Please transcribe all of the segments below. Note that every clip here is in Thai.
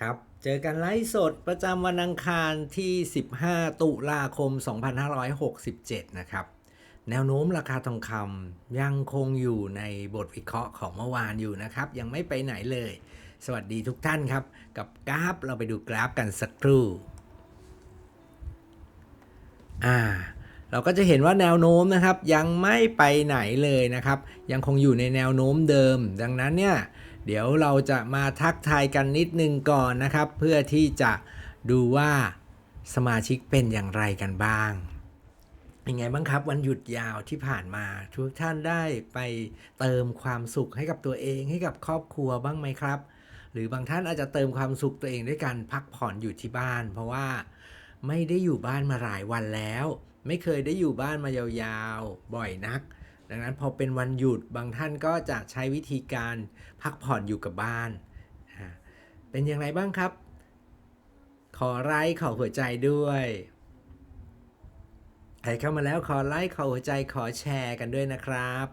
ครับ เจอกันไลฟ์สดประจำวันอังคารที่ 15 ตุลาคม 2567 นะครับ แนวโน้มราคาทองคำยังคงอยู่ในบทวิเคราะห์ของเมื่อวานอยู่นะครับ ยังไม่ไปไหนเลย สวัสดีทุกท่านครับ กับกราฟเราไปดูกราฟกันสักครู่อ่าเราก็จะเห็นว่าแนวโน้มนะครับยังไม่ไปไหนเลยนะครับ ยังคงอยู่ในแนวโน้มเดิม ดังนั้นเนี่ย เดี๋ยวเราจะมาทักทายกันนิดนึงก่อนนะครับ เพื่อที่จะดูว่าสมาชิกเป็นอย่างไรกันบ้างเป็นไงบ้างครับวันหยุดยาวที่ผ่านมาทุกท่านได้ไปเติมความสุขให้กับตัวเองให้กับครอบครัวบ้างไหมครับ หรือบางท่านอาจจะเติมความสุขตัวเองด้วยการพักผ่อนอยู่ที่บ้าน เพราะว่าไม่ได้อยู่บ้านมาหลายวันแล้ว ไม่เคยได้อยู่บ้านมายาวๆ บ่อยนัก ดังนั้นพอเป็นวันหยุดบางท่านก็จะใช้วิธีการพักผ่อนอยู่กับบ้าน เป็นอย่างไรบ้างครับ ขอไลค์ขอหัวใจด้วยใครเข้ามาแล้วขอไลค์ขอหัวใจขอแชร์กันด้วยนะครับ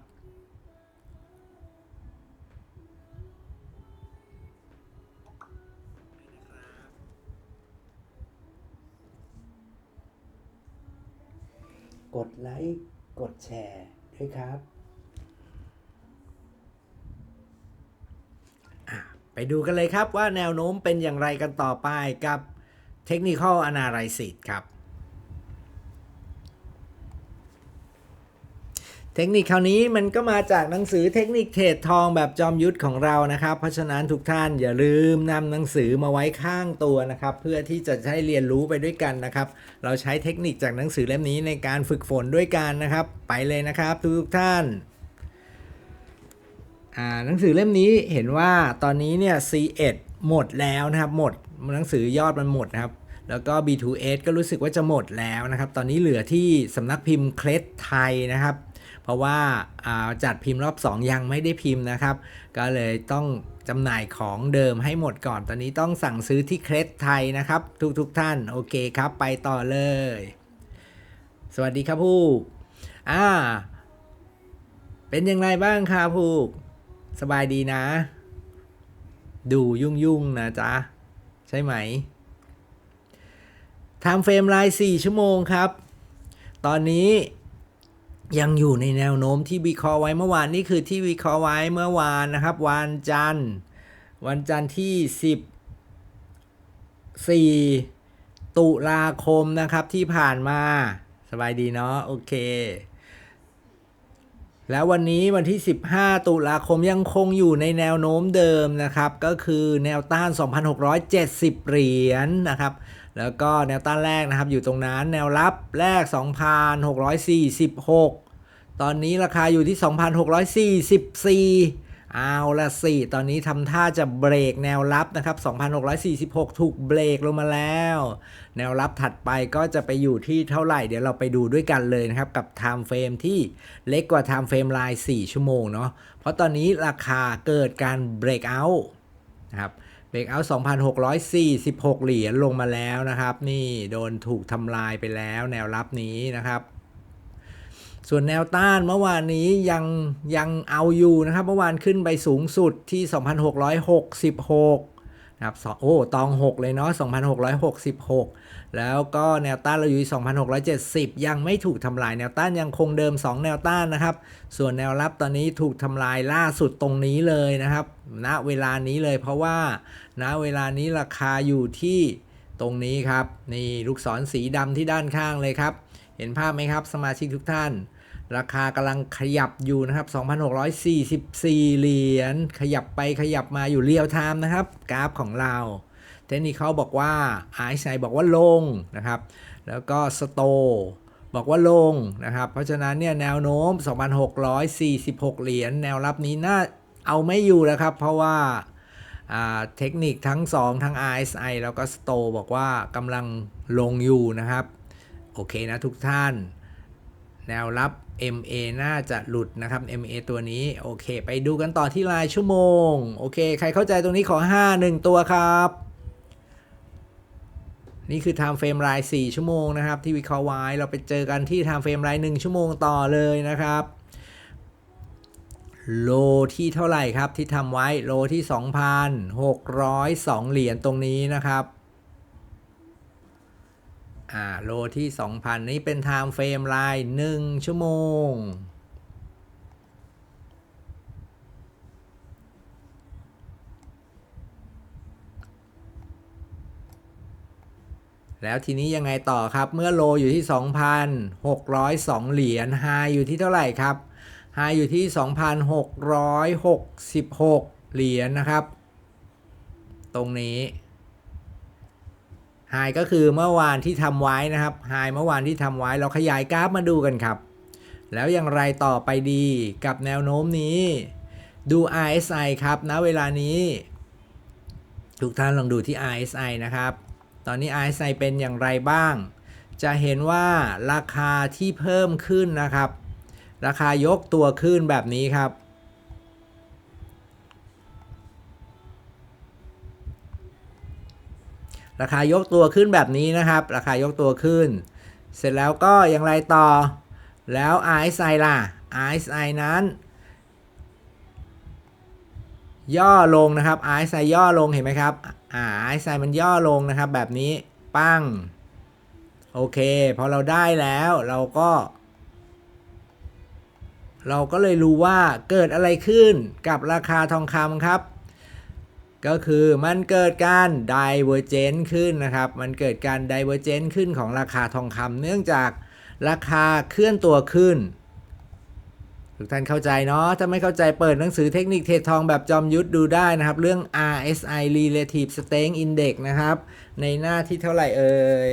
กดไลค์ กดแชร์ ด้วยครับไปดูกันเลยครับว่าแนวโน้มเป็นอย่างไรกันต่อไปกับ Technical Analysis ครับ เทคนิคคราวนี้มันก็มาจากหนังสือเทคนิคเทรดทองแบบจอมยุทธของเรานะครับ เพราะฉะนั้นทุกท่านอย่าลืมนำหนังสือมาไว้ข้างตัวนะครับ เพื่อที่จะให้เรียนรู้ไปด้วยกันนะครับ เราใช้เทคนิคจากหนังสือเล่มนี้ในการฝึกฝนด้วยกันนะครับ ไปเลยนะครับทุกท่านหนังสือเล่มนี้เห็นว่าตอนนี้เนี่ย C1 หมดแล้วนะครับ หมดหนังสือยอดมันหมดนะครับแล้วก็ B2S ก็รู้สึกว่าจะหมดแล้วนะครับ ตอนนี้เหลือที่สำนักพิมพ์เคล็ดไทยนะครับ เพราะว่าาจัดพิมพ์รอบ 2 ยังไม่ได้พิมพ์นะครับ ก็เลยต้องจำหน่ายของเดิมให้หมดก่อน ตอนนี้ต้องสั่งซื้อที่เคล็ดไทยนะครับ ทุกๆทท่าน โอเคครับ ไปต่อเลย สวัสดีครับผู้อ่า เป็นอยังไงบ้างครับผู้สบายดีนะ ดูยุ่งๆนะจ๊ะ ใช่ไหมทม์เฟรมราย4ชั่วโมงครับ ตอนนี้ ยังอยู่ในแนวโน้มที่วิเคราะห์ไว้เมื่อวานนี่คือที่วิเคราะห์ไว้เมื่อวานนะครับ วันจันทร์ วันจันทร์ที่ 14 ตุลาคมนะครับที่ผ่านมาสบายดีเนาะโอเค แล้ววันนี้วันที่ 15 ตุลาคมยังคงอยู่ในแนวโน้มเดิมนะครับ ก็คือแนวต้าน 2,670 เหรียญนะครับ แล้วก็แนวต้านแรกนะครับ อยู่ตรงนั้นแนวรับแรก 2,646 ตอนนี้ราคาอยู่ที่ 2,644 เอาละสิ ตอนนี้ทำท่าจะเบรกแนวรับนะครับ 2,646 ถูกเบรกลงมาแล้ว แนวรับถัดไปก็จะไปอยู่ที่เท่าไหร่ เดี๋ยวเราไปดูด้วยกันเลยนะครับ กับ Time Frame ที่เล็กกว่า Time Frame ราย 4 ชั่วโมงเนาะ เพราะตอนนี้ราคาเกิดการ break out นะครับ เบรกเอา2,646 เหรียญลงมาแล้วนะครับ นี่โดนถูกทำลายไปแล้วแนวรับนี้นะครับ ส่วนแนวต้านเมื่อวานนี้ยังยังเอาอยู่นะครับ เมื่อวานขึ้นไปสูงสุดที่ 2,666 นะครับสองโอ้ตอง 6 เลยเนาะ2,666 แล้วก็แนวต้านเราอยู่ที่2,670 ยังไม่ถูกทำลายแนวต้านยังคงเดิม 2 แนวต้านนะครับ ส่วนแนวรับตอนนี้ถูกทำลายล่าสุดตรงนี้เลยนะครับณเวลานี้เลยเพราะว่าณเวลานี้ราคาอยู่ที่ตรงนี้ครับ นี่ลูกศรสีดำที่ด้านข้างเลยครับ เห็นภาพไหมครับสมาชิกทุกท่าน ราคากำลังขยับอยู่นะครับ 2,644 เหรียญ ขยับไปขยับมาอยู่เรียวไทม์นะครับ กราฟของเรา เทคนิคเขาบอกว่าไอซ์ไซบอกว่าลงนะครับ แล้วก็สโตบอกว่าลงนะครับ เพราะฉะนั้นเนี่ยแนวโน้ม 2,646 เหรียญ แนวรับนี้น่าเอาไม่อยู่แล้วครับ เพราะว่าอ่าเทคนิคทั้ง 2 ทั้ง RSI แล้วก็ s t o บอกว่ากำลังลงอยู่นะครับ โอเคนะทุกท่าน แนวรับ MA น่าจะหลุดนะครับ MA ตัวนี้ โอเค ไปดูกันต่อที่รายชั่วโมง โอเค ใครเข้าใจตรงนี้ขอ 5 1 ตัวครับ นี่คือ time frame ราย 4 ชั่วโมงนะครับ ที่วิเคราะห์ไว้เราไปเจอกันที่ time frame ราย 1 ชั่วโมงต่อเลยนะครับโลที่เท่าไหร่ครับที่ทำไว้โลที่ 2,602 เหรียญตรงนี้นะครับ อ่าโลที่ 2,000 นี้เป็น time frame ลาย1ชั่วโมง แล้วทีนี้ยังไงต่อครับเมื่อโลอยู่ที่ 2,602 เหรียญไฮอยู่ที่เท่าไหร่ครับไฮอยู่ที่ 2,666 เหรียญนะครับ ตรงนี้ ไฮก็คือเมื่อวานที่ทำไว้นะครับไฮเมื่อวานที่ทำไว้เราขยายกราฟมาดูกันครับ แล้วอย่างไรต่อไปดีกับแนวโน้มนี้ ดู RSI ครับณเวลานี้ ทุกท่านลองดูที่ RSI นะครับ ตอนนี้ RSI เป็นอย่างไรบ้าง จะเห็นว่าราคาที่เพิ่มขึ้นนะครับ ราคายกตัวขึ้นแบบนี้ครับ ราคายกตัวขึ้นแบบนี้นะครับ ราคายกตัวขึ้น เสร็จแล้วก็อย่างไรต่อ แล้ว RSI ล่ะ RSI นั้น ย่อลงนะครับ RSI ย่อลงเห็นไหมครับอ่า RSI มันย่อลงนะครับ แบบนี้ปั้งโอเค พอเราได้แล้วเราก็ เราก็เลยรู้ว่าเกิดอะไรขึ้นกับราคาทองคำครับ ก็คือมันเกิดการ divergence ขึ้นนะครับ มันเกิดการ divergence ขึ้นของราคาทองคำเนื่องจากราคาเคลื่อนตัวขึ้น ทุกท่านเข้าใจเนาะ ถ้าไม่เข้าใจเปิดหนังสือเทคนิคเทรดทองแบบจอมยุทธดูได้นะครับ เรื่อง RSI Relative Strength Index นะครับ ในหน้าที่เท่าไหร่เอ่ย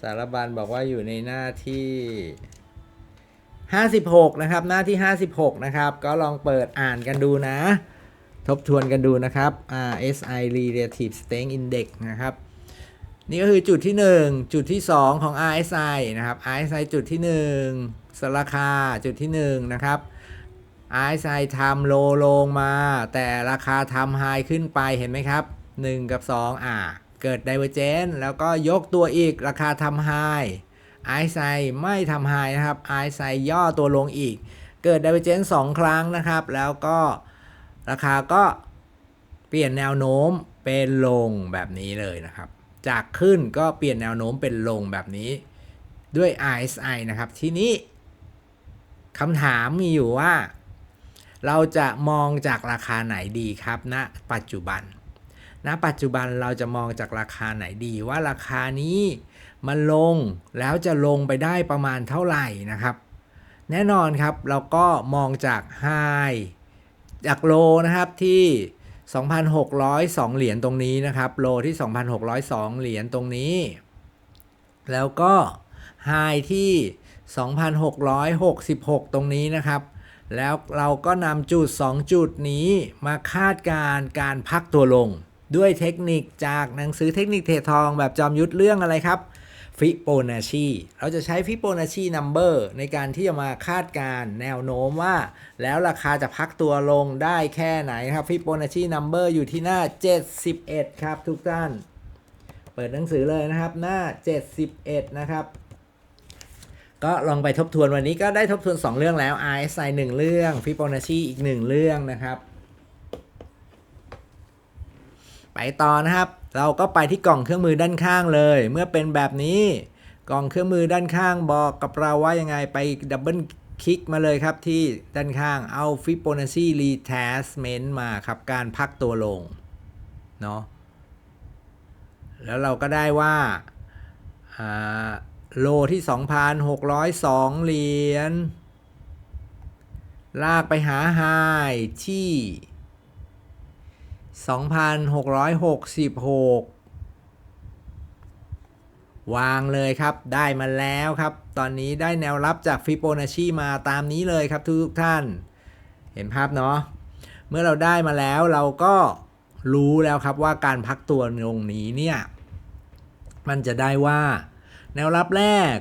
สารบัญบอกว่าอยู่ในหน้าที่ 56 นะครับ หน้าที่ 56 นะครับ ก็ลองเปิดอ่านกันดูนะ ทบทวนกันดูนะครับ RSI Relative Strength Index นะครับ นี่ก็คือจุดที่ 1 จุดที่ 2 ของ RSI นะครับ RSI จุดที่1สราคาจุดที่ 1 นะครับ RSI ทำโลลงมา แต่ราคาทำไฮขึ้นไปเห็นไหมครับ 1 กับ 2 อ่า เกิด Divergence แล้วก็ยกตัวอีกราคาทำไฮ RSI ไม่ทำไฮนะครับ RSI ย่อตัวลงอีก เกิด Divergence 2 ครั้งนะครับ แล้วก็ ราคาก็เปลี่ยนแนวโน้มเป็นลงแบบนี้เลยนะครับ จากขึ้นก็เปลี่ยนแนวโน้มเป็นลงแบบนี้ด้วย RSI นะครับ ทีนี้คำถามมีอยู่ว่า เราจะมองจากราคาไหนดีครับณนะปัจจุบันณปัจจุบันเราจะมองจากราคาไหนดีว่าราคานี้มันลงแล้วจะลงไปได้ประมาณเท่าไหร่นะครับ แน่นอนครับเราก็มองจากไฮ จากโลนะครับที่ 2,602 เหรียญตรงนี้นะครับ โลที่ 2,602 เหรียญตรงนี้ แล้วก็ไฮที่ 2,666 ตรงนี้นะครับ แล้วเราก็นำจุด 2 จุดนี้มาคาดการณ์การพักตัวลง ด้วยเทคนิคจากหนังสือเทคนิคเททองแบบจอมยุทธเรื่องอะไรครับ ฟิโบนัชชีเราจะใช้ฟิโบนัชชีนัมเบอร์ในการที่จะมาคาดการณ์แนวโน้มว่า แล้วราคาจะพักตัวลงได้แค่ไหนครับฟิโบนัชชีนัมเบอร์อยู่ที่หน้า 71 ครับทุกท่าน เปิดหนังสือเลยนะครับหน้า 71 นะครับก็ลองไปทบทวนวันนี้ก็ได้ทบทวน 2 เรื่องแล้ว RSI 1 เรื่อง Fibonacci อีก 1 เรื่องนะครับ ไป ต่อนะครับ เราก็ไปที่กล่องเครื่องมือด้านข้างเลย เมื่อเป็นแบบนี้ กล่องเครื่องมือด้านข้างบอกกับเราว่ายังไงไปดับเบิลคลิกมาเลยครับที่ด้านข้างเอา Fibonacci retracement มาครับ การพักตัวลงเนาะแล้วเราก็ได้ว่าโลที่ 2,602 เหรียญ ลากไปหาไฮที่ 2,666 วางเลยครับ ได้มาแล้วครับ ตอนนี้ได้แนวรับจากฟิโบนัชชีมาตามนี้เลยครับทุกท่าน เห็นภาพเนาะ เมื่อเราได้มาแล้วเราก็รู้แล้วครับว่าการพักตัวตรงนี้เนี่ย มันจะได้ว่า แนวรับแรก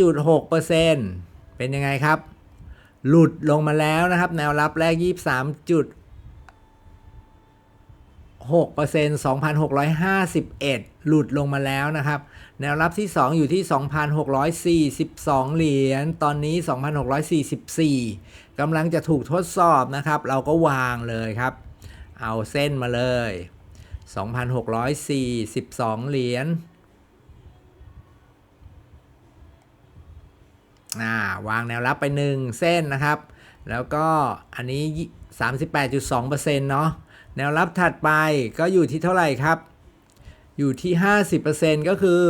23.6%เป็นยังไงครับ หลุดลงมาแล้วนะครับ แนวรับแรก 23.6 2,651 หลุดลงมาแล้วนะครับ แนวรับที่ 2 อยู่ที่ 2,642 เหรียญ ตอนนี้ 2,644กกำลังจะถูกทดสอบนะครับ เราก็วางเลยครับ เอาเส้นมาเลย 2,642 เหรียญอ่าวางแนวรับไป 1 เส้นนะครับ แล้วก็อันนี้ 38.2%เนาะแนวรับถัดไปก็อยู่ที่เท่าไหร่ครับ อยู่ที่ 50%ก็คือ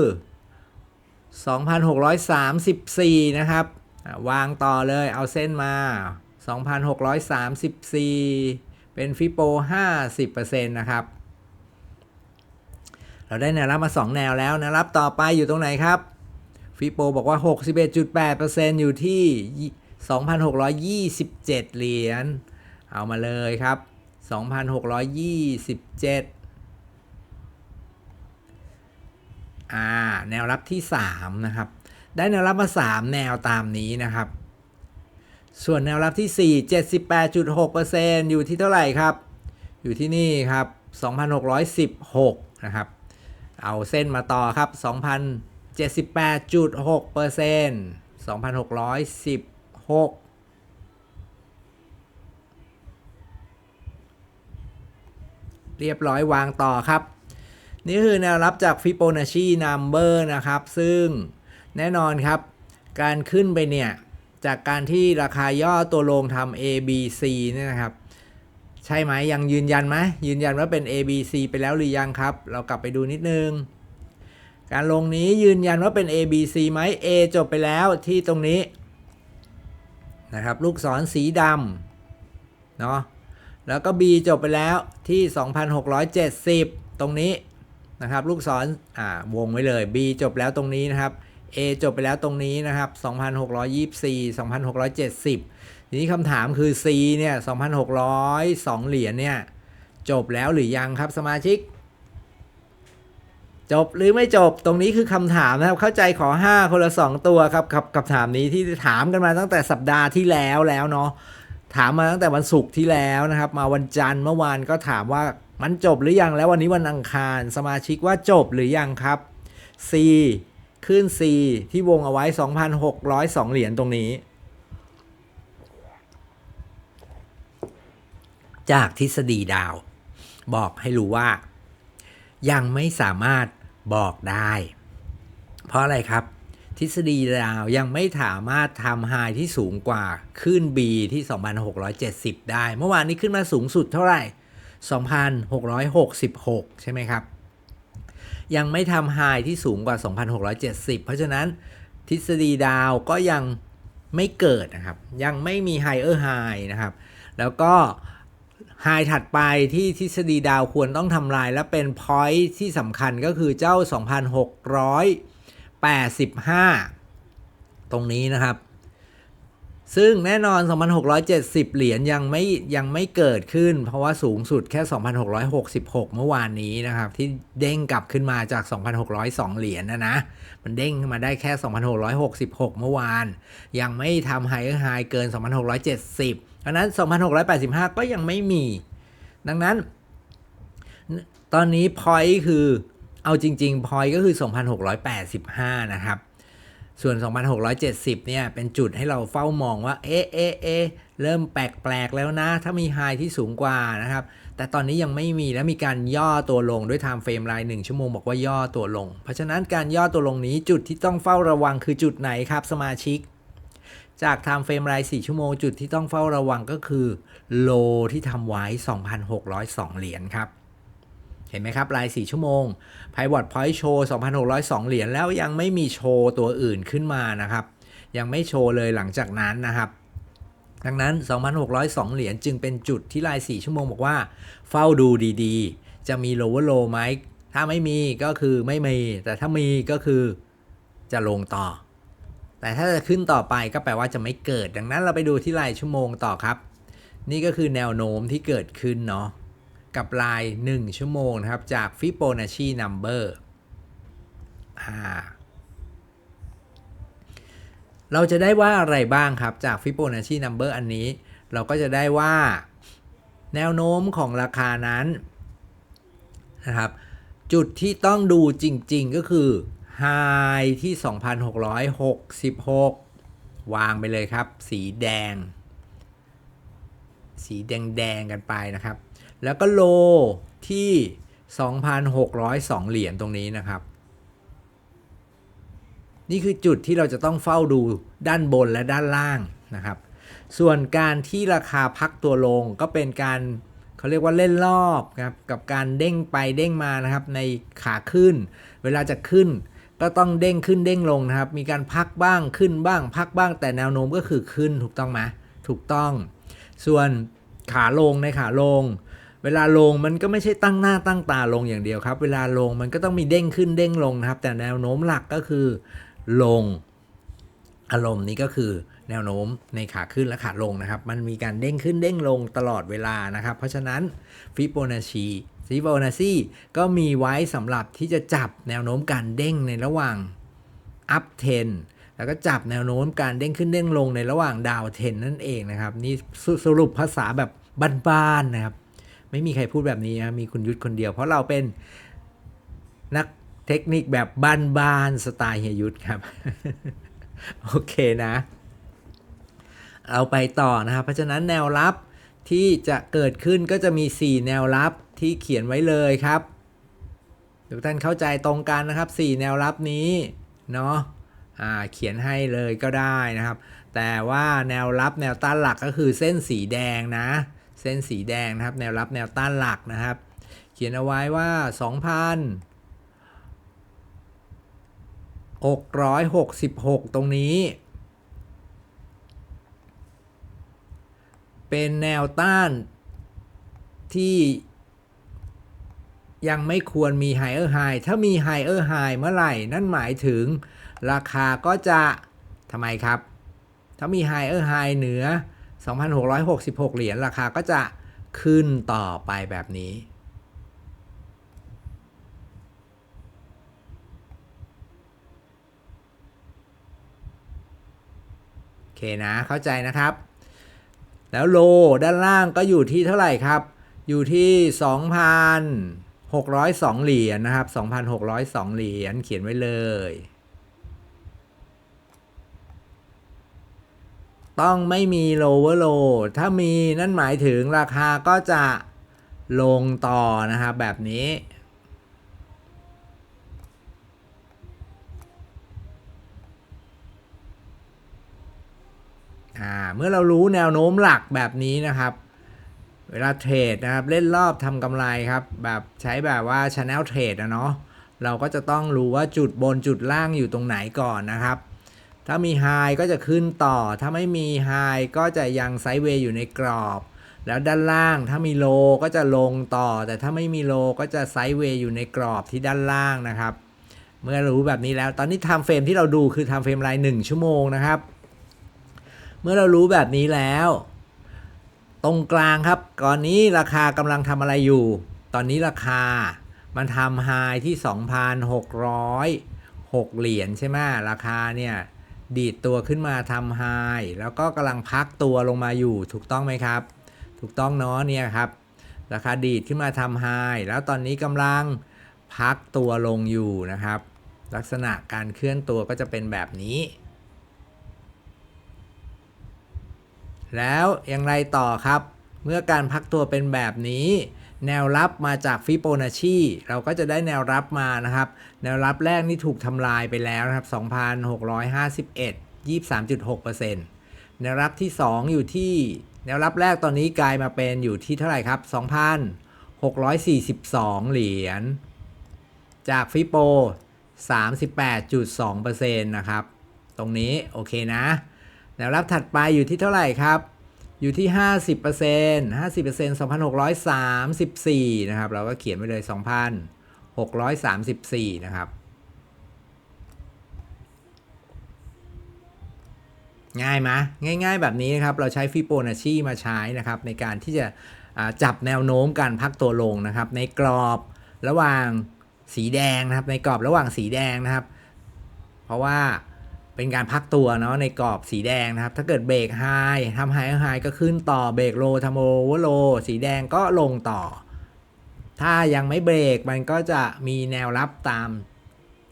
2,634 นะครับอะวางต่อเลยเอาเส้นมา 2,634 เป็นฟิโป 50%นะครับ เราได้แนวรับมา 2 แนวแล้วแนวรับต่อไปอยู่ตรงไหนครับ ฟิโปบอกว่า 61.8%อยู่ที่ 2,627 เหรียญ เอามาเลยครับ 2,627 อ่า แนวรับที่ 3 นะครับ ได้แนวรับมา 3 แนวตามนี้นะครับ ส่วนแนวรับที่ 4 78.6%อยู่ที่เท่าไหร่ครับ อยู่ที่นี่ครับ 2,616 นะครับ เอาเส้นมาต่อครับ 2,078.6% 2,616 เรียบร้อยวางต่อครับ นี่คือแนวรับจาก Fibonacci number นะครับ ซึ่งแน่นอนครับ การขึ้นไปเนี่ย จากการที่ราคาย่อตัวลงทำ A B C เนี่ยนะครับ ใช่ไหมยังยืนยันไหมยืนยันว่าเป็น A B C ไปแล้วหรือยังครับ เรากลับไปดูนิดนึง การลงนี้ยืนยันว่าเป็น A B C ไหม A จบไปแล้วที่ตรงนี้นะครับ ลูกศรสีดำเนาะ แล้วก็ B จบไปแล้วที่ 2,670 ตรงนี้นะครับ ลูกศรอ่าวงไว้เลย B จบแล้วตรงนี้นะครับ A จบไปแล้วตรงนี้นะครับ 2,624 2,670 ทีนี้คำถามคือ C เนี่ย 2,602 เหรียญเนี่ย จบแล้วหรือยังครับสมาชิก จบหรือไม่จบตรงนี้คือคำถามนะครับ เข้าใจขอ 5 คนละ 2 ตัวครับกับคำถามนี้ที่ถามกันมาตั้งแต่สัปดาห์ที่แล้วแล้วเนาะ ถามมาตั้งแต่วันศุกร์ที่แล้วนะครับ มาวันจันทร์เมื่อวานก็ถามว่ามันจบหรือยังแล้ววันนี้วันอังคารสมาชิกว่าจบหรือยังครับ C ขึ้น C ที่วงเอาไว้ 2,602 เหรียญตรงนี้ จากทฤษฎีดาว บอกให้รู้ว่า ยังไม่สามารถบอกได้ เพราะอะไรครับ ทฤษฎีดาวยังไม่สามารถทำไฮที่สูงกว่าขึ้น B ที่ 2,670 ได้ เมื่อวานนี้ขึ้นมาสูงสุดเท่าไหร่ 2,666 ใช่ไหมครับ ยังไม่ทำไฮที่สูงกว่า 2,670 เพราะฉะนั้นทฤษฎีดาวก็ยังไม่เกิดนะครับ ยังไม่มีไฮเออร์ไฮนะครับ แล้วก็ไฮถัดไปที่ทฤษฎีดาวควรต้องทำลายและเป็นพอยต์ที่สำคัญก็คือเจ้า 85 ตรงนี้นะครับ ซึ่งแน่นอน 2,670 เหรียญยังไม่ยังไม่เกิดขึ้น เพราะว่าสูงสุดแค่ 2,666 เมื่อวานนี้นะครับ ที่เด้งกลับขึ้นมาจาก 2,602 เหรียญนะนะ มันเด้งมาได้แค่ 2,666 เมื่อวาน ยังไม่ทำไฮเออร์ไฮเกิน 2,670ดังนั้น 2,685 ก็ยังไม่มี ดังนั้น ตอนนี้ point คือ เอาจริงๆ point ก็คือ 2,685 นะครับ ส่วน 2,670 เนี่ย เป็นจุดให้เราเฝ้ามองว่า เอ๊ะเอ๊ะเอ๊ะเริ่มแปลกๆ แล้วนะ ถ้ามีไฮที่สูงกว่านะครับ แต่ตอนนี้ยังไม่มีและมีการย่อตัวลงด้วย time frame ราย1ชั่วโมงบอกว่าย่อตัวลง เพราะฉะนั้นการย่อตัวลงนี้จุดที่ต้องเฝ้าระวังคือจุดไหนครับสมาชิก จาก time frame ราย4ชั่วโมงจุดที่ต้องเฝ้าระวังก็คือ low ที่ทำไว้ 2,602 เหรียญครับ เห็นไหมครับ ราย 4 ชั่วโมง Pivot Point โชว์2,602 เหรียญแล้วยังไม่มีโชว์ตัวอื่นขึ้นมานะครับ ยังไม่โชว์เลยหลังจากนั้นนะครับ ดังนั้น 2,602 เหรียญจึงเป็นจุดที่ราย 4 ชั่วโมงบอกว่า เฝ้าดูดีๆ จะมี lower low ไหม ถ้าไม่มีก็คือไม่มี แต่ถ้ามีก็คือจะลงต่อ แต่ถ้าจะขึ้นต่อไปก็แปลว่าจะไม่เกิด ดังนั้นเราไปดูที่รายชั่วโมงต่อครับ นี่ก็คือแนวโน้มที่เกิดขึ้นเนาะ กับลาย 1 ชั่วโมงนะครับ จาก Fibonacci number อ่าเราจะได้ว่าอะไรบ้างครับ จาก Fibonacci number อันนี้ เราก็จะได้ว่าแนวโน้มของราคานั้นนะครับ จุดที่ต้องดูจริง ๆ ก็คือ High ที่ 2,666 วางไปเลยครับ สีแดง สีแดง ๆ กันไปนะครับ แล้วก็โลที่ 2,602 เหรียญตรงนี้นะครับ นี่คือจุดที่เราจะต้องเฝ้าดูด้านบนและด้านล่างนะครับ ส่วนการที่ราคาพักตัวลงก็เป็นการเขาเรียกว่าเล่นรอบนะครับกับการเด้งไปเด้งมานะครับในขาขึ้น เวลาจะขึ้น ก็ต้องเด้งขึ้นเด้งลงนะครับ มีการพักบ้างขึ้นบ้าง พักบ้างแต่แนวโน้มก็คือขึ้นถูกต้องไหมถูกต้อง ส่วนขาลงในขาลง เวลาลงมันก็ไม่ใช่ตั้งหน้าตั้งตาลงอย่างเดียวครับ เวลาลงมันก็ต้องมีเด้งขึ้นเด้งลงนะครับ แต่แนวโน้มหลักก็คือลงอารมณ์นี้ก็คือแนวโน้มในขาขึ้นและขาลงนะครับ มันมีการเด้งขึ้นเด้งลงตลอดเวลานะครับ เพราะฉะนั้นฟิโบนัชชีฟิโบนัชชีก็มีไว้สำหรับที่จะจับแนวโน้มการเด้งในระหว่าง up 10 แล้วก็จับแนวโน้มการเด้งขึ้นเด้งลงในระหว่างดาว 10 นั่นเองนะครับ นี่สรุปภาษาแบบบ้านๆนะครับ ไม่มีใครพูดแบบนี้นะมีคุณยุทธคนเดียว เพราะเราเป็นนักเทคนิคแบบบ้านๆสไตล์เฮียยุทธครับ โอเคนะเอาไปต่อนะครับ เพราะฉะนั้นแนวรับที่จะเกิดขึ้นก็จะมี 4 แนวรับที่เขียนไว้เลยครับทุกท่านเข้าใจตรงกันนะครับ 4 แนวรับนี้ เนาะเขียนให้เลยก็ได้นะครับ แต่ว่าแนวรับแนวต้านหลักก็คือเส้นสีแดงนะ เส้นสีแดงนะครับ แนวรับแนวต้านหลักนะครับ เขียนเอาไว้ว่า2,666 ตรงนี้ เป็นแนวต้านที่ยังไม่ควรมี higher high ถ้ามี higher high เมื่อไหร่ นั่นหมายถึงราคาก็จะทำไมครับ ถ้ามี higher high เหนือ 2,666 เหรียญราคาก็จะขึ้นต่อไปแบบนี้โอเคนะเข้าใจนะครับ แล้วโลด้านล่างก็อยู่ที่เท่าไหร่ครับ อยู่ที่2,602 เหรียญนะครับ 2,602 เหรียญเขียนไว้เลย ต้องไม่มี lower low ถ้ามีนั่นหมายถึงราคาก็จะลงต่อนะครับแบบนี้อ่าเมื่อเรารู้แนวโน้มหลักแบบนี้นะครับ เวลาเทรดนะครับเล่นรอบทำกำไรครับ แบบใช้แบบว่า Channel Trade นะเนาะเราก็จะต้องรู้ว่าจุดบนจุดล่างอยู่ตรงไหนก่อนนะครับ ถ้ามี High ก็จะขึ้นต่อ ถ้าไม่มี High ก็จะยังไซด์เวย์อยู่ในกรอบ แล้วด้านล่างถ้ามีโลก็จะลงต่อ แต่ถ้าไม่มีโลก็จะไซด์เวย์อยู่ในกรอบที่ด้านล่างนะครับ เมื่อรู้แบบนี้แล้ว ตอนนี้ time frame ที่เราดูคือ time frame ราย1ชั่วโมงนะครับ เมื่อเรารู้แบบนี้แล้ว ตรงกลางครับก่อนนี้ราคากำลังทำอะไรอยู่ ตอนนี้ราคามันทำไฮที่ 2,606 เหรียญใช่ไหมราคาเนี่ย ดีดตัวขึ้นมาทำไฮแล้วก็กำลังพักตัวลงมาอยู่ถูกต้องไหมครับ ถูกต้องเนาะเนี่ยครับ ราคาดีดขึ้นมาทำไฮแล้วตอนนี้กำลังพักตัวลงอยู่นะครับ ลักษณะการเคลื่อนตัวก็จะเป็นแบบนี้ แล้วอย่างไรต่อครับ เมื่อการพักตัวเป็นแบบนี้ แนวรับมาจากฟิโบนัชชีเราก็จะได้แนวรับมานะครับ แนวรับแรกนี่ถูกทำลายไปแล้วนะครับ 2,651 23.6%แนวรับที่ 2 อยู่ที่ แนวรับแรกตอนนี้กลายมาเป็นอยู่ที่เท่าไหร่ครับ 2,642 เหรียญ จากฟิโป 38.2%นะครับ ตรงนี้โอเคนะ แนวรับถัดไปอยู่ที่เท่าไหร่ครับ อยู่ที่ 50% 50% 2,634 นะครับ เราก็เขียนไว้เลย 634 นะครับ ง่ายไหมง่าย ๆ แบบนี้นะครับ เราใช้ฟิโบนัชชีมาใช้นะครับ ในการที่จะจับแนวโน้มการพักตัวลงนะครับ ในกรอบระหว่างสีแดงนะครับ ในกรอบระหว่างสีแดงนะครับ เพราะว่าเป็นการพักตัวเนาะในกรอบสีแดงนะครับ ถ้าเกิดเบรกไฮทำไฮไฮก็ขึ้นต่อเบรกโลทำโอเวอร์โลสีแดงก็ลงต่อ ถ้ายังไม่เบรกมันก็จะมีแนวรับตาม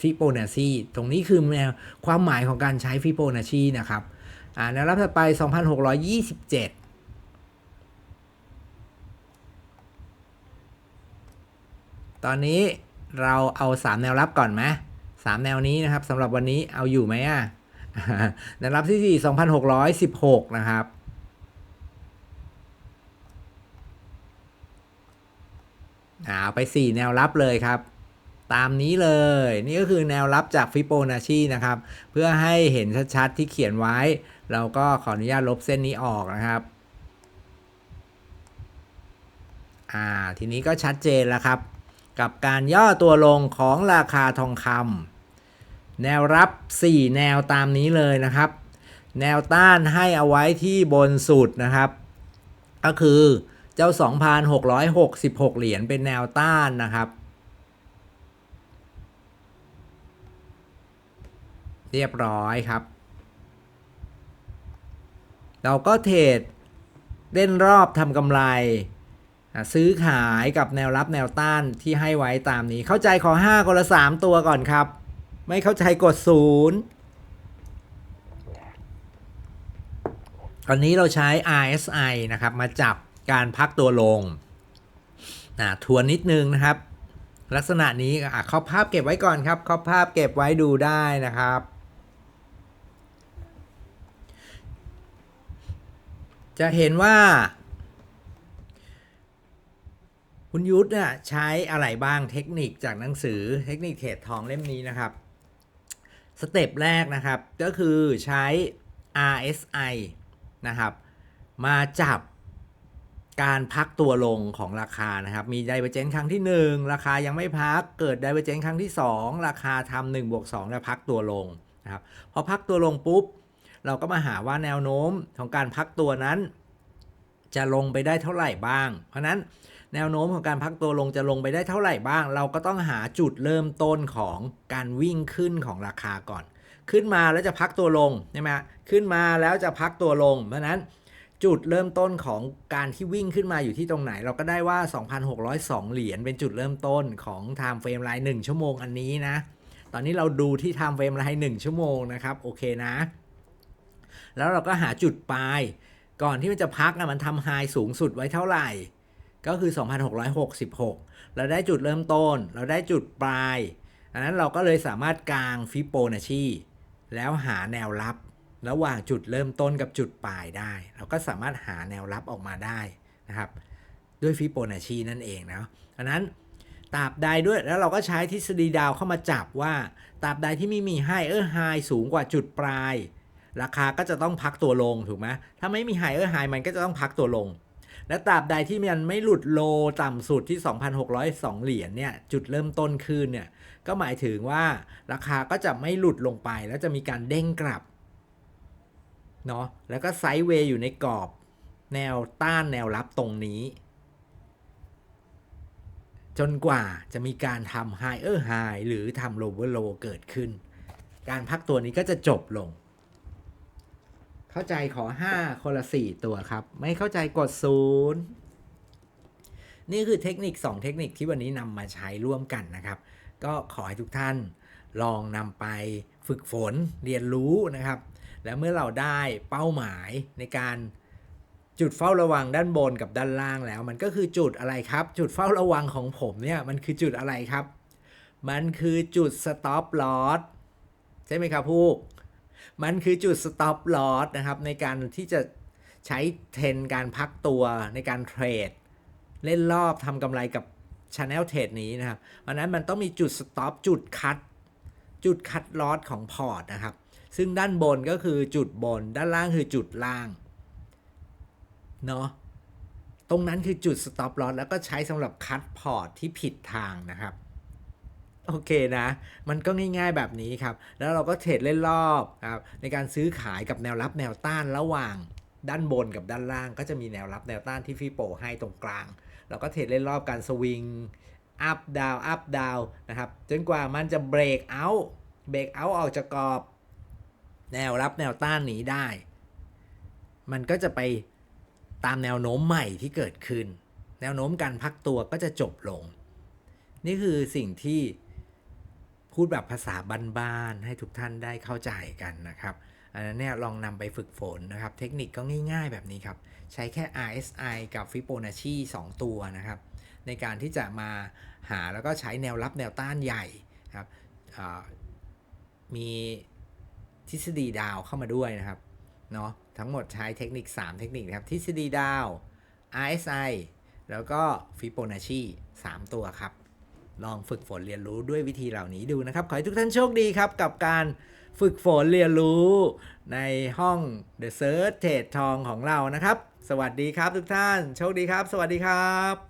ฟิโบนัชีตรงนี้คือแนวความหมายของการใช้ฟิโบนัชชีนะครับแนวรับถัดไป 2627ตอนนี้เราเอา 3 แนวรับก่อนไหมสามแนวนี้นะครับสำหรับวันนี้เอาอยู่ไหมอะแนวรับที่ 4 2616 นะครับ เอาไป 4 แนวรับเลยครับ ตามนี้เลย นี่ก็คือแนวรับจากฟิโบนัชชีนะครับ เพื่อให้เห็นชัดๆที่เขียนไว้ เราก็ขออนุญาตลบเส้นนี้ออกนะครับอ่าทีนี้ก็ชัดเจนแล้วครับ กับการย่อตัวลงของราคาทองคำแนวรับ 4 แนวตามนี้เลยนะครับ แนวต้านให้เอาไว้ที่บนสุดนะครับ ก็คือ เจ้า 2,666 เหรียญเป็นแนวต้านนะครับ เรียบร้อยครับ เราก็เทรดเล่นรอบทำกำไรซื้อขายกับแนวรับแนวต้านที่ให้ไว้ตามนี้ เข้าใจขอ 5คนละ 3 ตัวก่อนครับ ไม่เข้าใจกด 0 ตอนนี้เราใช้ RSI นะครับ มาจับ การพักตัวลงนะทวนนิดนึงนะครับ ลักษณะนี้อะเข้าภาพเก็บไว้ก่อนครับเข้าภาพเก็บไว้ดูได้นะครับ จะเห็นว่า คุณยุทธเนี่ยใช้อะไรบ้างเทคนิคจากหนังสือเทคนิคเทรดทองเล่มนี้นะครับสเต็ปแรกนะครับก็คือใช้ RSI นะครับ มาจับ การพักตัวลงของราคานะครับ มีไดเวอร์เจนครั้งที่ 1 ราคายังไม่พัก เกิดไดเวอร์เจนครั้งที่ 2 ราคาทำ1บวก2แล้วพักตัวลงนะครับ พอพักตัวลงปุ๊บ เราก็มาหาว่าแนวโน้มของการพักตัวนั้น จะลงไปได้เท่าไหร่บ้าง เพราะนั้นแนวโน้มของการพักตัวลงจะลงไปได้เท่าไหร่บ้าง เราก็ต้องหาจุดเริ่มต้นของการวิ่งขึ้นของราคาก่อน ขึ้นมาแล้วจะพักตัวลงใช่ไหมขึ้นมาแล้วจะพักตัวลง เพราะนั้น จุดเริ่มต้นของการที่วิ่งขึ้นมาอยู่ที่ตรงไหน เราก็ได้ว่า 2,602 เหรียญเป็นจุดเริ่มต้นของ time frame ราย1ชั่วโมงอันนี้นะ ตอนนี้เราดูที่ time frame ราย1ชั่วโมงนะครับ โอเคนะ แล้วเราก็หาจุดปลาย ก่อนที่มันจะพักนะมันทำไฮสูงสุดไว้เท่าไหร่ ก็คือ 2,666 เราได้จุดเริ่มต้น เราได้จุดปลาย อันนั้นเราก็เลยสามารถกางฟิโบนัชชีแล้วหาแนวรับ ระหว่างจุดเริ่มต้นกับจุดปลายได้ เราก็สามารถหาแนวรับออกมาได้นะครับด้วยฟิโบนัชชีนั่นเองนะอันนั้นตราบใดด้วยแล้วเราก็ใช้ทฤษฎีดาวเข้ามาจับว่าตราบใดที่ไม่มีไฮเออร์ไฮสูงกว่าจุดปลาย ราคาก็จะต้องพักตัวลงถูกไหมถ้าไม่มีไฮเออร์ไฮมันก็จะต้องพักตัวลง และตราบใดที่มันไม่หลุดโลต่ำสุดที่ 2,602 เหรียญเนี่ยจุดเริ่มต้นขึ้นเนี่ยก็หมายถึงว่าราคาก็จะไม่หลุดลงไป แล้วจะมีการเด้งกลับ เนาะแล้วก็ไซด์เวย์อยู่ในกรอบแนวต้านแนวรับตรงนี้ จนกว่าจะมีการทำ higher high หรือทำ lower low เกิดขึ้น การพักตัวนี้ก็จะจบลง เข้าใจขอ 5 คนละ 4 ตัวครับ ไม่เข้าใจกด 0 นี่คือเทคนิค 2 เทคนิคที่วันนี้นำมาใช้ร่วมกันนะครับ ก็ขอให้ทุกท่านลองนำไปฝึกฝนเรียนรู้นะครับ แล้วเมื่อเราได้เป้าหมายในการจุดเฝ้าระวังด้านบนกับด้านล่างแล้ว มันก็คือจุดอะไรครับ จุดเฝ้าระวังของผมเนี่ยมันคือจุดอะไรครับ มันคือจุด stop loss ใช่ไหมครับพูกมันคือจุด stop loss นะครับในการที่จะใช้เทรนการพักตัวในการเทรด เล่นรอบทำกำไรกับ Channel เทรดนี้นะครับเพราะฉะนั้นมันต้องมีจุด stop จุดคัด จุดคัดลอสของพอร์ตนะครับ ซึ่งด้านบนก็คือจุดบน ด้านล่างคือจุดล่าง เนาะ ตรงนั้นคือจุด stop loss แล้วก็ใช้สำหรับคัดพอร์ตที่ผิดทางนะครับ โอเคนะ มันก็ง่ายๆแบบนี้ครับ แล้วเราก็เทรดเล่นรอบครับ ในการซื้อขายกับแนวรับแนวต้านระหว่างด้านบนกับด้านล่างก็จะมีแนวรับแนวต้านที่ฟิโปให้ตรงกลางเราก็เทรดเล่นรอบการสวิงอัพดาวอัพดาวนะครับ จนกว่ามันจะเบรกเอาเบรกเอาออกจากกรอบ แนวรับแนวต้านหนีได้ มันก็จะไปตามแนวโน้มใหม่ที่เกิดขึ้น แนวโน้มการพักตัวก็จะจบลง นี่คือสิ่งที่พูดแบบภาษาบ้านๆให้ทุกท่านได้เข้าใจกันนะครับ อันนั้นเนี่ยลองนำไปฝึกฝนนะครับ เทคนิคก็ง่ายๆแบบนี้ครับ ใช้แค่ RSI กับ Fibonacci 2 ตัวนะครับ ในการที่จะมาหาแล้วก็ใช้แนวรับแนวต้านใหญ่ครับมี ทฤษฎีดาวเข้ามาด้วยนะครับเนาะทั้งหมดใช้เทคนิค 3 เทคนิคนะครับ ทฤษฎีดาว RSI แล้วก็ฟิโบนัชชี3ตัวครับ ลองฝึกฝนเรียนรู้ด้วยวิธีเหล่านี้ดูนะครับ ขอให้ทุกท่านโชคดีครับกับการฝึกฝนเรียนรู้ในห้อง The Search เทรดทองของเรานะครับ สวัสดีครับทุกท่าน โชคดีครับ สวัสดีครับ